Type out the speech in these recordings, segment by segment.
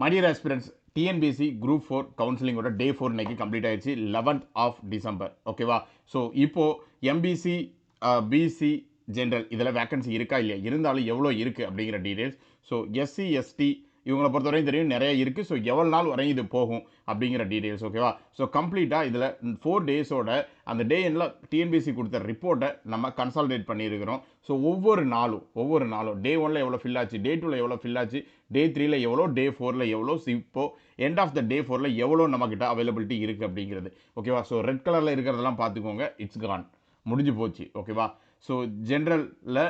My dear aspirants TNPSC group four கவுன்சிலிங்கோட day four இன்னைக்கு complete ஆயிடுச்சு eleventh of December ஓகேவா so இப்போது MBC BC general இதில் vacancy இருக்கா இல்லையா? இருந்தாலும் எவ்வளோ இருக்குது அப்படிங்கிற டீடைல்ஸ் ஸோ எஸ்சி எஸ்டி இவங்களை பொறுத்த வரையும் தெரியும் நிறைய இருக்குது ஸோ எவ்வளோ நாள் வரையும் இது போகும் அப்படிங்கிற டீட்டெயில்ஸ் ஓகேவா ஸோ கம்ப்ளீட்டாக இதில் ஃபோர் டேஸோட அந்த டே எண்ணில் டிஎன்பிசி கொடுத்த ரிப்போர்ட்டை நம்ம கன்சால்டேட் பண்ணியிருக்கிறோம். ஸோ ஒவ்வொரு நாளும் ஒவ்வொரு நாளும் டே ஒனில் எவ்வளோ ஃபில் ஆச்சு டே டூவில் எவ்வளோ ஃபில் ஆச்சு டே த்ரீல எவ்வளோ டே ஃபோரில் எவ்வளோ இப்போ எண்ட் ஆஃப் த டே ஃபோரில் எவ்வளோ நம்மக்கிட்ட அவைலபிலிட்டி இருக்குது அப்படிங்கிறது ஓகேவா ஸோ ரெட் கலரில் இருக்கிறதெல்லாம் பார்த்துக்கோங்க இட்ஸ் கான் முடிஞ்சு போச்சு ஓகேவா ஸோ ஜென்ரலில்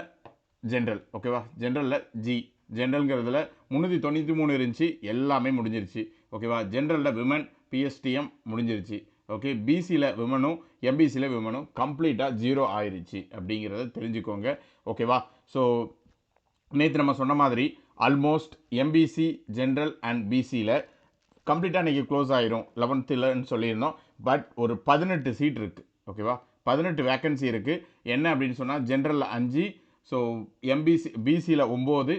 ஜென்ரல் ஓகேவா ஜென்ரலில் ஜி ஜென்ரலுங்கிறதுல முந்நூற்றி தொண்ணூற்றி மூணு இருந்துச்சு எல்லாமே முடிஞ்சிருச்சு. ஓகேவா ஜென்ரலில் விமன் பிஎஸ்டிஎம் முடிஞ்சிருச்சு. ஓகே பிசியில் விமனும் எம்பிசியில் விமனும் கம்ப்ளீட்டாக ஜீரோ ஆயிருச்சு அப்படிங்கிறத தெரிஞ்சுக்கோங்க. ஓகேவா ஸோ நேற்று நம்ம சொன்ன மாதிரி ஆல்மோஸ்ட் எம்பிசி ஜென்ரல் அண்ட் பிசியில் கம்ப்ளீட்டாக இன்றைக்கி க்ளோஸ் ஆயிரும். லெவன்த்துலன்னு சொல்லியிருந்தோம். பட் ஒரு பதினெட்டு சீட் இருக்குது ஓகேவா பதினெட்டு வேக்கன்சி இருக்குது என்ன அப்படின்னு சொன்னால் ஜென்ரலில் அஞ்சு ஸோ எம்பிசி பிசியில் ஒம்பது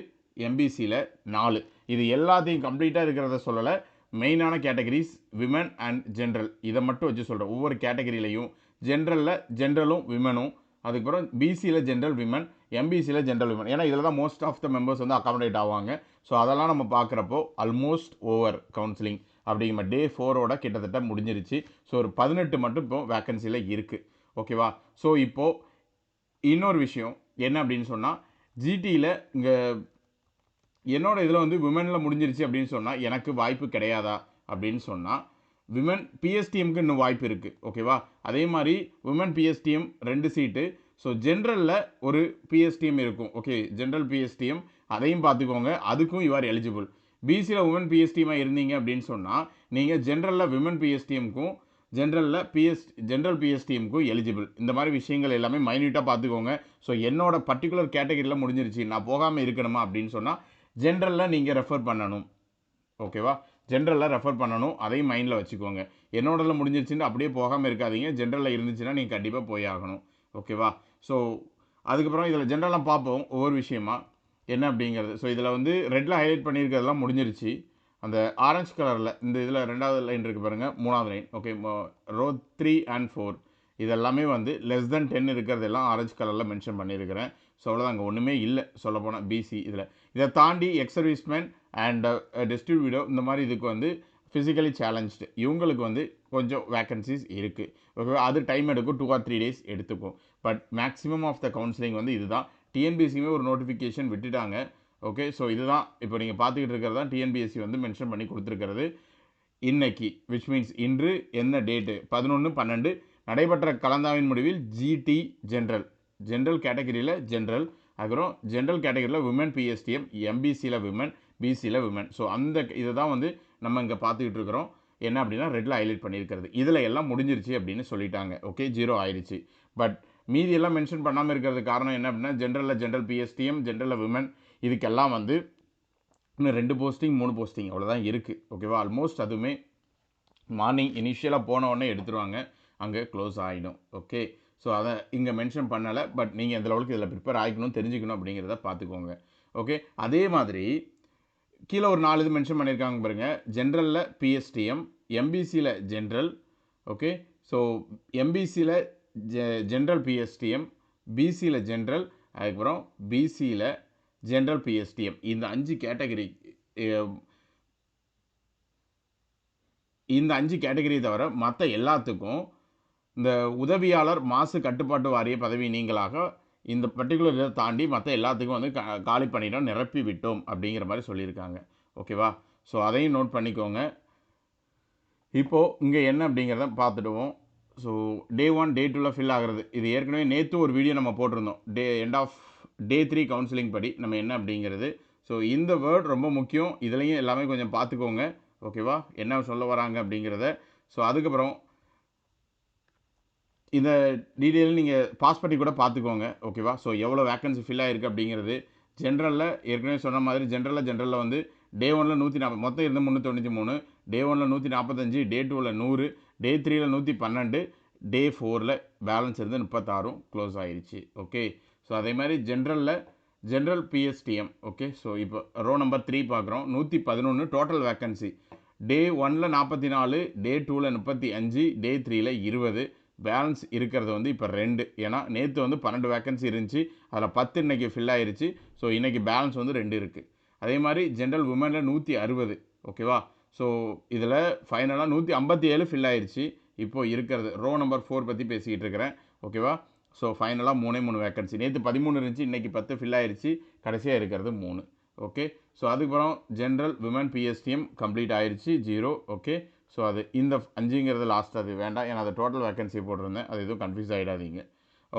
எம்பிசியில் நாலு. இது எல்லாத்தையும் கம்ப்ளீட்டாக இருக்கிறத சொல்லலை. மெயினான கேட்டகரிஸ் விமன் அண்ட் ஜென்ரல் இதை மட்டும் வச்சு சொல்கிறேன் ஒவ்வொரு கேட்டகரியிலையும் ஜென்ரலில் ஜென்ரலும் விமனும் அதுக்கப்புறம் பிசியில் ஜென்ரல் விமன் எம்பிசியில் ஜென்ரல் விமன் ஏன்னா இதில் தான் மோஸ்ட் ஆஃப் த மெம்பர்ஸ் வந்து அக்காமடேட் ஆவாங்க. ஸோ அதெல்லாம் நம்ம பார்க்குறப்போ ஆல்மோஸ்ட் ஓவர் கவுன்சிலிங் அப்படிங்கிற டே ஃபோரோட கிட்டத்தட்ட முடிஞ்சிருச்சு. ஸோ ஒரு பதினெட்டு மட்டும் இப்போ வேக்கன்சியில் இருக்குது ஓகேவா ஸோ இப்போது இன்னொரு விஷயம். என்ன அப்படின்னு சொன்னால் ஜிடியில் இங்கே என்னோட இதில் வந்து விமனில் முடிஞ்சிருச்சு அப்படின்னு சொன்னால் எனக்கு வாய்ப்பு கிடையாதா? அப்படின்னு சொன்னால் விமன் பிஎஸ்டிஎம்க்கு இன்னும் வாய்ப்பு இருக்குது ஓகேவா அதே மாதிரி விமன் பிஎஸ்டிஎம் ரெண்டு சீட்டு ஸோ ஜென்ரலில் ஒரு பிஎஸ்டிஎம் இருக்கும் ஓகே ஜென்ரல் பிஎஸ்டிஎம் அதையும் பார்த்துக்கோங்க அதுக்கும் யூஆர் எலிஜிபிள் பிசியில் உமன் பிஎஸ்டிஎம்மாக இருந்தீங்க அப்படின்னு சொன்னால் நீங்கள் ஜென்ரலில் விமன் பிஎஸ்டிஎம்க்கும் ஜென்ரலில் பிஎஸ் ஜென்ரல் பிஎஸ்டிஎம்க்கும் எலிஜிபிள் இந்த மாதிரி விஷயங்கள் எல்லாமே மைன்யூட்டாக பார்த்துக்கோங்க. ஸோ என்னோட பர்டிகுலர் கேட்டகரியில் முடிஞ்சிருச்சு நான் போகாமல் இருக்கணுமா அப்படின்னு சொன்னால் ஜென்ரலில் நீங்கள் ரெஃபர் பண்ணணும். ஓகேவா ஜென்ரலில் ரெஃபர் பண்ணணும். அதையும் மைண்டில் வச்சுக்கோங்க. என்னோடல முடிஞ்சிருச்சுன்னு அப்படியே போகாமல் இருக்காதீங்க. ஜென்ரலில் இருந்துச்சுன்னா நீங்கள் கண்டிப்பாக போய் ஆகணும். ஓகேவா ஸோ அதுக்கப்புறம் இதில் ஜென்ரலாக பார்ப்போம். ஒவ்வொரு விஷயமா என்ன அப்படிங்கிறது. ஸோ இதில் வந்து ரெட்டில் ஹைலைட் பண்ணியிருக்கிறதெல்லாம் முடிஞ்சிருச்சு. அந்த ஆரஞ்சு கலரில் இந்த இதில் ரெண்டாவது லைன் இருக்குது பாருங்கள் மூணாவது line okay row three and four இதெல்லாமே வந்து லெஸ் தென் டென் இருக்கிறதெல்லாம் ஆரஞ்சு கலரில் மென்ஷன் பண்ணியிருக்கிறேன். ஸோ அவ்வளோதான் அங்கே ஒன்றுமே இல்லை. சொல்லப்போனால் பிசி இதில். இதை தாண்டி எக்ஸ் சர்வீஸ்மேன் அண்ட் டிஸ்ட்ரிபியூட்டோ இந்த மாதிரி இதுக்கு வந்து ஃபிசிக்கலி சேலஞ்ச்டு இவங்களுக்கு வந்து கொஞ்சம் வேக்கன்சிஸ் இருக்குது ஓகே அது டைம் எடுக்கும். டூ ஆர் த்ரீ டேஸ் எடுத்துக்கும். But maximum of the counselling வந்து இதுதான். டிஎன்பிஎஸ்சியுமே ஒரு நோட்டிஃபிகேஷன் விட்டுட்டாங்க. ஓகே ஸோ இதுதான். இப்போ நீங்கள் பார்த்துக்கிட்டு இருக்கிறது தான் டிஎன்பிஎஸ்சி வந்து மென்ஷன் பண்ணி கொடுத்துருக்கிறது. இன்னைக்கு விச் மீன்ஸ் இன்று என்ன டேட்டு பதினொன்று பன்னெண்டு நடைபெற்ற கலந்தாவின் முடிவில் ஜிடி ஜென்ரல் ஜென்ரல் கேட்டகரியில் ஜென்ரல் அதுக்கப்புறம் ஜென்ரல் கேட்டகரியில் விமன் பிஎஸ்டிஎம் எம்பிசியில் விமன் பிசியில் விமன் ஸோ அந்த இதை தான் வந்து நம்ம இங்கே பார்த்துக்கிட்டு இருக்கிறோம். என்ன அப்படின்னா ரெட்டில் ஹைலைட் பண்ணியிருக்கிறது. இதில் எல்லாம் முடிஞ்சிருச்சு அப்படின்னு சொல்லிட்டாங்க. ஓகே ஜீரோ ஆயிடுச்சு. பட் மீதி எல்லாம் மென்ஷன் பண்ணாமல் இருக்கிறது காரணம் என்ன அப்படின்னா ஜென்ரலில் ஜென்ரல் பிஎஸ்டிஎம் ஜென்ரலில் விமன் இதுக்கெல்லாம் வந்து இன்னும் ரெண்டு போஸ்டிங் மூணு போஸ்டிங் அவ்வளோதான் இருக்குது ஓகேவா ஆல்மோஸ்ட் அதுவுமே மார்னிங் இனிஷியலாக போன உடனே எடுத்துருவாங்க. அங்கே க்ளோஸ் ஆகிடும் ஓகே ஸோ அதை இங்கே மென்ஷன் பண்ணலை பட் நீங்கள் எந்த லெவலுக்கு இதில் ப்ரிப்பேர் ஆகிக்கணும் தெரிஞ்சுக்கணும் அப்படிங்கிறத பார்த்துக்கோங்க. ஓகே அதே மாதிரி கீழே ஒரு நாலு இது மென்ஷன் பண்ணியிருக்காங்க பாருங்கள் ஜென்ரலில் பிஎஸ்டிஎம் எம்பிசியில் ஜென்ரல் ஓகே ஸோ எம்பிசியில் ஜெ ஜென்ரல் பிஎஸ்டிஎம் பிசியில் ஜென்ரல் அதுக்கப்புறம் பிசியில் ஜென்ரல் பிஎஸ்டிஎம் இந்த அஞ்சு கேட்டகரி இந்த அஞ்சு கேட்டகரி தவிர மற்ற எல்லாத்துக்கும் இந்த உதவியாளர் மாசு கட்டுப்பாட்டு வாரிய பதவி நீங்களாக இந்த பர்டிகுலர் இதை தாண்டி மற்ற எல்லாத்துக்கும் வந்து கா காலி பண்ணிட்டோம் நிரப்பி விட்டோம் அப்படிங்கிற மாதிரி சொல்லியிருக்காங்க. ஓகேவா ஸோ அதையும் நோட் பண்ணிக்கோங்க. இப்போது இங்கே என்ன அப்படிங்கிறத பார்த்துடுவோம். ஸோ டே ஒன் டே டூவில் ஃபில் ஆகிறது. இது ஏற்கனவே நேற்று ஒரு வீடியோ நம்ம போட்டிருந்தோம். Day end of day three counselling படி நம்ம என்ன அப்படிங்கிறது. ஸோ இந்த வேர்ட் ரொம்ப முக்கியம். இதுலேயும் எல்லாமே கொஞ்சம் பார்த்துக்கோங்க. ஓகேவா என்ன சொல்ல வராங்க அப்படிங்கிறத. ஸோ அதுக்கப்புறம் இந்த டீட்டெயில் நீங்கள் பாஸ் பண்ணி கூட பார்த்துக்கோங்க ஓகேவா ஸோ எவ்வளோ வேக்கன்சி ஃபில் ஆகிருக்கு அப்படிங்கிறது ஜென்ரலில் ஏற்கனவே சொன்ன மாதிரி ஜென்ரலில் ஜென்ரலில் வந்து டே ஒனில் நூற்றி நாற்பது மொத்தம் இருந்து முந்நூற்றி மூணு டே ஒனில் நூற்றி நாற்பத்தஞ்சு டே டூவில் நூறு டே த்ரீயில் நூற்றி பன்னெண்டு டே ஃபோரில் பேலன்ஸ் இருந்து முப்பத்தாறும் க்ளோஸ் ஆயிடுச்சு ஓகே ஸோ அதே மாதிரி ஜென்ரலில் ஜென்ரல் பிஎஸ்டிஎம் ஓகே ஸோ இப்போ ரோ நம்பர் த்ரீ பார்க்குறோம் நூற்றி பதினொன்று டோட்டல் வேக்கன்சி டே ஒனில் நாற்பத்தி நாலு டே டூவில் முப்பத்தி அஞ்சு டே த்ரீயில் இருபது பேலன்ஸ் இருக்கிறது வந்து இப்போ ரெண்டு. ஏன்னா நேற்று வந்து பன்னெண்டு வேக்கன்சி இருந்துச்சு. அதில் பத்து இன்றைக்கி ஃபில் ஆயிருச்சு. ஸோ இன்றைக்கி பேலன்ஸ் வந்து ரெண்டு இருக்குது அதே மாதிரி ஜென்ரல் உமனில் நூற்றி அறுபது. ஓகேவா ஸோ இதில் ஃபைனலாக நூற்றி ஐம்பத்தி ஏழு ஃபில் ஆயிடுச்சு இப்போது இருக்கிறது. ரோ நம்பர் ஃபோர் பற்றி பேசிக்கிட்டு இருக்கிறேன். ஓகேவா ஸோ ஃபைனலாக மூணே மூணு வேக்கன்சி நேற்று பதிமூணு இருந்துச்சு. இன்றைக்கி பத்து ஃபில் ஆயிடுச்சு கடைசியாக இருக்கிறது மூணு. ஓகே ஸோ அதுக்கப்புறம் ஜென்ரல் விமன் பிஎஸ்டிஎம் கம்ப்ளீட் ஆயிடுச்சு ஜீரோ ஓகே ஸோ அது இந்த அஞ்சுங்கிறது லாஸ்ட் அது வேண்டாம். ஏன்னா அது டோட்டல் வேக்கன்சி போட்டிருந்தேன். அது எதுவும் கன்ஃபியூஸ் ஆகிடாதீங்க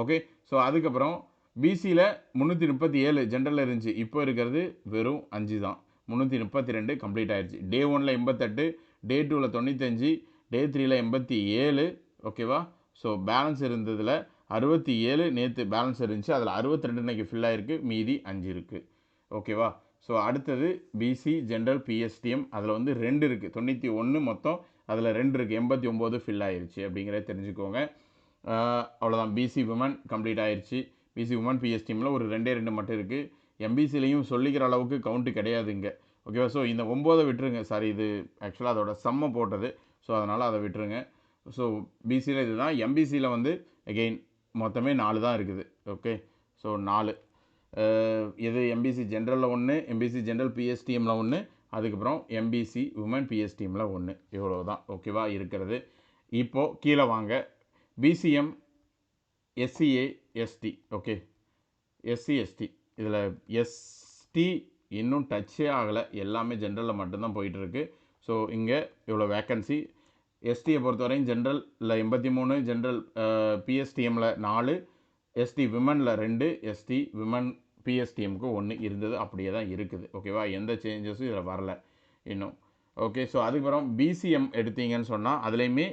ஓகே ஸோ அதுக்கப்புறம் பிசியில் முந்நூற்றி முப்பத்தி ஏழு ஜென்ரலில் இருந்துச்சு. இப்போ இருக்கிறது வெறும் அஞ்சு தான். முந்நூற்றி முப்பத்தி ரெண்டு கம்ப்ளீட் ஆகிடுச்சு டே ஒனில் எண்பத்தெட்டு டே டூவில் தொண்ணூத்தஞ்சு டே த்ரீயில் எண்பத்தி ஏழு. ஓகேவா ஸோ பேலன்ஸ் இருந்ததில் அறுபத்தி ஏழு நேற்று பேலன்ஸ் இருந்துச்சு. அதில் அறுபத்தி ரெண்டு இன்றைக்கி ஃபில் ஆகிருக்கு மீதி அஞ்சு இருக்குது ஓகேவா ஸோ அடுத்தது பிசி ஜென்ரல் பிஎஸ்டிஎம் அதில் வந்து ரெண்டு இருக்குது தொண்ணூற்றி ஒன்று மொத்தம் அதில் ரெண்டு இருக்குது எண்பத்தி ஒம்பது ஃபில் ஆயிடுச்சு அப்படிங்கிறத தெரிஞ்சுக்கோங்க. அவ்வளோதான் பிசி உமன் கம்ப்ளீட் ஆயிடுச்சு பிசி உமன் பிஎஸ்டிஎம்மில் ஒரு ரெண்டே ரெண்டு மட்டும் இருக்குது எம்பிசிலையும் சொல்லிக்கிற அளவுக்கு கவுண்ட்டு கிடையாது இங்கே. ஓகேவா ஸோ இந்த ஒம்போதை விட்டுருங்க. சாரி இது ஆக்சுவலாக அதோட செம்ம போட்டது. ஸோ அதனால் அதை விட்டுருங்க. ஸோ பிசியில் இதுதான். எம்பிசியில் வந்து எகெயின் மொத்தமே நாலு தான் இருக்குது. ஓகே ஸோ நாலு. இது எம்பிசி ஜென்ரலில் ஒன்று எம்பிசி ஜென்ரல் பிஎஸ்டிஎம்மில் ஒன்று அதுக்கப்புறம் எம்பிசி உமன் பிஎஸ்டிஎம்மில் ஒன்று இவ்வளோ தான் ஓகேவா இருக்கிறது. இப்போது கீழே வாங்க. BCM SCA ST okay SC ST இதில் எஸ்டி இன்னும் டச்சே ஆகலை. எல்லாமே ஜென்ரலில் மட்டும்தான் போயிட்டுருக்கு. ஸோ இங்கே இவ்வளோ வேக்கன்சி எஸ்டியை பொறுத்தவரையும் ஜென்ரலில் எண்பத்தி மூணு ஜென்ரல் பிஎஸ்டிஎம்மில் நாலு எஸ்டி விமனில் ரெண்டு எஸ்டி விமன் பிஎஸ்டிஎம்க்கு ஒன்று இருந்தது அப்படியே தான் இருக்குது. ஓகேவா எந்த சேஞ்சஸும் இதில் வரல. இன்னும். ஓகே ஸோ அதுக்கப்புறம் பிசிஎம் எடுத்தீங்கன்னு சொன்னால் அதுலேயுமே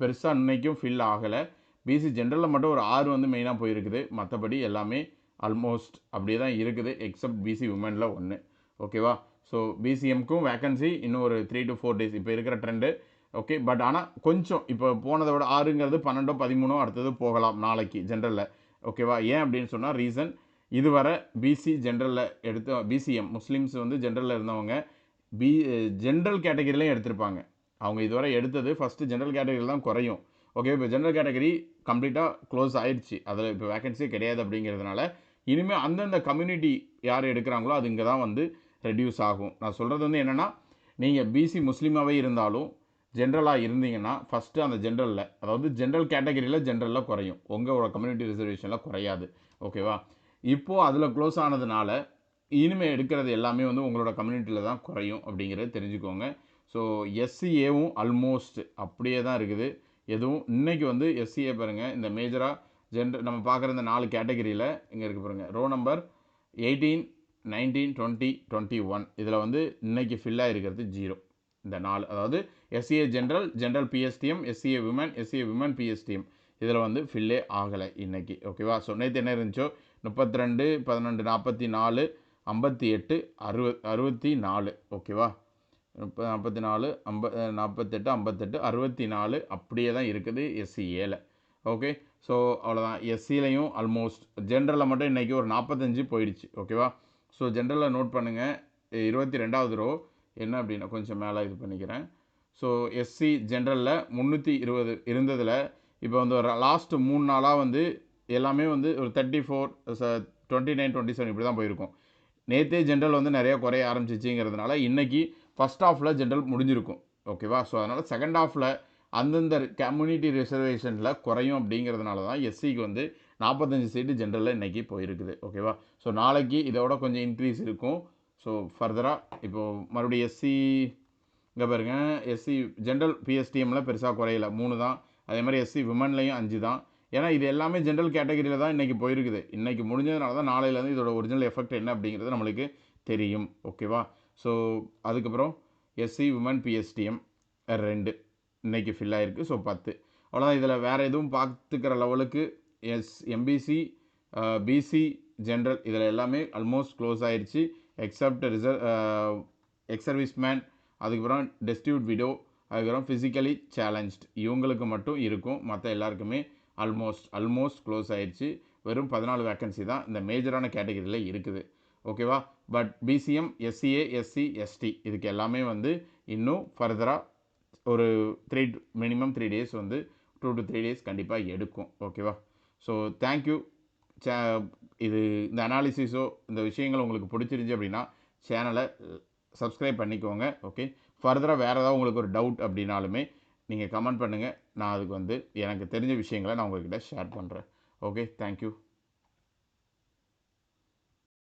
பெருசாக இன்னைக்கும் ஃபில் ஆகலை. பிசி ஜென்ரலில் மட்டும் ஒரு ஆறு வந்து மெயினாக போயிருக்குது. மற்றபடி எல்லாமே ஆல்மோஸ்ட் அப்படியே தான் இருக்குது எக்ஸப்ட் பிசி உமனில் ஒன்று ஓகேவா ஸோ பிசிஎம்க்கும் வேக்கன்சி இன்னும் ஒரு த்ரீ டு ஃபோர் டேஸ் இப்போ இருக்கிற ட்ரெண்டு ஓகே பட் ஆனால் கொஞ்சம் இப்போ போனதை விட ஆறுங்கிறது பன்னெண்டோ பதிமூணோ அடுத்தது போகலாம் நாளைக்கு ஜென்ரலில் ஓகேவா? ஏன் அப்படின்னு சொன்னால் ரீசன் இதுவரை பிசி ஜென்ரலில் எடுத்து பிசிஎம் முஸ்லீம்ஸ் வந்து ஜென்ரலில் இருந்தவங்க பி ஜென்ரல் கேட்டகரியிலையும் எடுத்திருப்பாங்க. அவங்க இதுவரை எடுத்தது ஃபஸ்ட்டு ஜென்ரல் கேட்டகரியில் தான் குறையும். ஓகே இப்போ ஜென்ரல் கேட்டகரி கம்ப்ளீட்டாக க்ளோஸ் ஆயிடுச்சு அதில் இப்போ வேகன்சியே கிடையாது அப்படிங்கிறதுனால இனிமேல் அந்தந்த கம்யூனிட்டி யார் எடுக்கிறாங்களோ அது இங்கே தான் வந்து ரெடியூஸ் ஆகும். நான் சொல்கிறது வந்து என்னென்னா நீங்கள் பிசி முஸ்லீமாகவே இருந்தாலும் ஜென்ரலாக இருந்தீங்கன்னா ஃபஸ்ட்டு அந்த ஜென்ரலில் அதாவது ஜென்ரல் கேட்டகரியில் ஜென்ரலில் குறையும். உங்களோட கம்யூனிட்டி ரிசர்வேஷனில் குறையாது. ஓகேவா இப்போது அதில் க்ளோஸ் ஆனதுனால இனிமேல் எடுக்கிறது எல்லாமே வந்து உங்களோட கம்யூனிட்டியில் தான் குறையும் அப்படிங்கிறத தெரிஞ்சுக்கோங்க. ஸோ எஸ்சிஏவும் ஆல்மோஸ்ட் அப்படியே தான் இருக்குது. எதுவும் இன்றைக்கி வந்து எஸ்சிஏ பாருங்கள் இந்த மேஜராக ஜென்ரல் நம்ம பார்க்குற இந்த நாலு கேட்டகரியில் இங்கே இருக்குது பாருங்கள் row number eighteen nineteen twenty twenty one இதில் வந்து இன்றைக்கி ஃபில் ஆகிருக்கிறது ஜீரோ இந்த நாலு அதாவது SCA general general PSTM SCA women SCA women PSTM இதில் வந்து ஃபில்லே ஆகலை இன்றைக்கி ஓகேவா ஸோ நேற்று என்ன இருந்துச்சோ? முப்பத்தி ரெண்டு பதினெண்டு நாற்பத்தி நாலு ஐம்பத்தி எட்டு அறுவ அறுபத்தி நாலு ஓகேவா முப்பது நாற்பத்தி நாலு ஐம்ப நாற்பத்தெட்டு ஐம்பத்தெட்டு அறுபத்தி நாலு அப்படியே தான் இருக்குது எஸ்சிஏல ஓகே ஸோ அவ்வளோதான் எஸ்சிலையும் ஆல்மோஸ்ட் ஜென்ரலில் மட்டும் இன்றைக்கி ஒரு நாற்பத்தஞ்சு போயிடுச்சு ஓகேவா ஸோ ஜென்ரலில் நோட் பண்ணுங்கள் இருபத்தி ரெண்டாவது ரோ என்ன அப்படின்னா கொஞ்சம் மேலே இது பண்ணிக்கிறேன். ஸோ எஸ்சி ஜென்ரலில் முந்நூற்றி இருபது இருந்ததில் இப்போ வந்து ஒரு மூணு நாளாக வந்து எல்லாமே வந்து ஒரு thirty four twenty nine twenty seven இப்படி தான் போயிருக்கும். நேற்றே ஜென்ரல் வந்து நிறையா குறைய ஆரம்பிச்சிச்சிங்கிறதுனால இன்றைக்கி ஃபஸ்ட் ஹாஃபில் ஜென்ரல் முடிஞ்சிருக்கும். ஓகேவா ஸோ அதனால் செகண்ட் ஹாஃபில் அந்தந்த கம்யூனிட்டி ரிசர்வேஷனில் குறையும் அப்படிங்கிறதுனால தான் எஸ்சிக்கு வந்து நாற்பத்தஞ்சு சீட்டு ஜென்ரலில் இன்றைக்கி போயிருக்குது. ஓகேவா ஸோ நாளைக்கு இதோட கொஞ்சம் இன்க்ரீஸ் இருக்கும். ஸோ ஃபர்தராக இப்போது மறுபடியும் எஸ்சி இங்கே பாருங்க எஸ்சி ஜென்ரல் பிஎஸ்டிஎம்மில் பெருசாக குறையல. மூணு தான். அதே மாதிரி எஸ்சி விமன்லேயும் அஞ்சு தான். ஏன்னா இது எல்லாமே ஜென்ரல் கேட்டகரியில் தான் இன்றைக்கி போயிருக்குது. இன்றைக்கி முடிஞ்சதுனால தான் நாளையிலேருந்து இதோட ஒரிஜினல் எஃபெக்ட் என்ன அப்படிங்கிறது நம்மளுக்கு தெரியும். ஓகேவா ஸோ அதுக்கப்புறம் எஸ்சி விமன் பிஎஸ்டிஎம் ரெண்டு. இன்றைக்கி ஃபில் ஆகிருக்கு ஸோ பத்து. அவ்வளோதான் இதில் வேறு எதுவும் பார்த்துக்கிற லெவலுக்கு எஸ் எம்பிசி பிசி ஜென்ரல் இதில் எல்லாமே ஆல்மோஸ்ட் க்ளோஸ் ஆயிடுச்சு except reserve ex service man அதுக்கப்புறம் டெஸ்டியூட் விடோ அதுக்கப்புறம் ஃபிசிக்கலி சேலஞ்சு இவங்களுக்கு மட்டும் இருக்கும். மற்ற எல்லாருக்குமே ஆல்மோஸ்ட் ஆல்மோஸ்ட் க்ளோஸ் ஆயிடுச்சு. வெறும் பதினாலு வேக்கன்சி தான் இந்த மேஜரான கேட்டகரியில் இருக்குது. ஓகேவா but BCM SCA SC ST இதுக்கு எல்லாமே வந்து இன்னும் ஃபர்தராக ஒரு த்ரீ மினிமம் த்ரீ டேஸ் வந்து டூ டு த்ரீ டேஸ் கண்டிப்பாக எடுக்கும். ஓகேவா ஸோ தேங்க்யூ சே இது இந்த அனாலிசிஸோ இந்த விஷயங்கள் உங்களுக்கு பிடிச்சிருந்துச்சி அப்படின்னா சேனலை சப்ஸ்கிரைப் பண்ணிக்கோங்க ஓகே ஃபர்தராக வேறு ஏதாவது உங்களுக்கு ஒரு டவுட் அப்படின்னாலுமே நீங்கள் கமெண்ட் பண்ணுங்கள் நான் அதுக்கு வந்து எனக்கு தெரிஞ்ச விஷயங்களை நான் உங்கள்கிட்ட ஷேர் பண்ணுறேன் ஓகே தேங்க்யூ